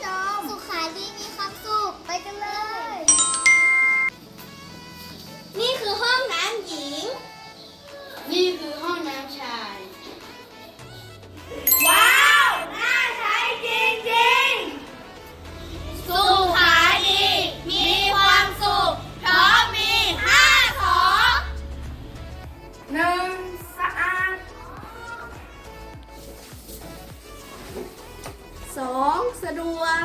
ชมสุ 2. สะดวก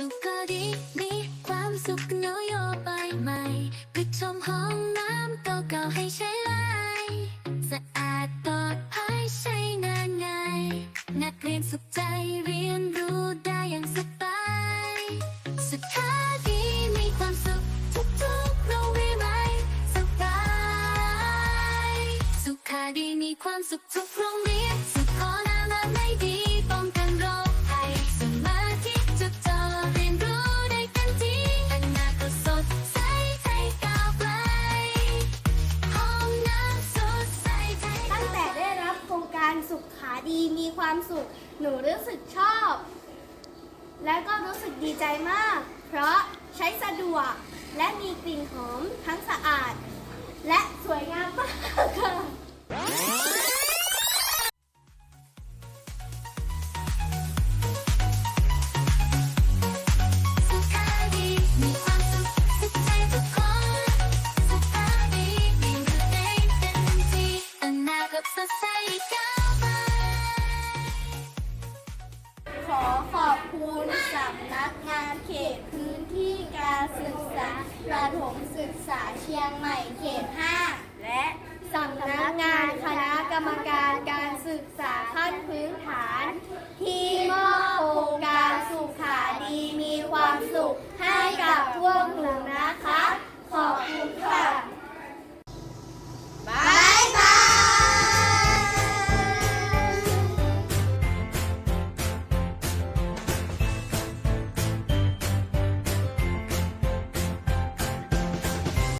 สุขก็ดีมีความสุขนโยบายใหม่ปิดชมห้องน้ำเก่าๆให้ใช้ไลสะอาดปลอดภัยใช้งานง่ายนักเรียนสุขใจเรียนรู้ได้อย่างสบายสุขาดีมีความสุขทุกๆโรงเรียนไหมสบายสุขาดีมีความสุขทุกโรงเรียน มีความสุข หนูรู้สึกชอบ และก็รู้สึกดีใจมาก เพราะใช้ส อขอบคุณสำนักงานเขตพื้นที่การศึกษาประถมศึกษาเชียงใหม่เขต 5 และสำนักงานคณะกรรมการการศึกษาขั้นพื้นฐาน ที่มอบโครงการสุขาดีมีความสุขให้กับพวกหนูนะ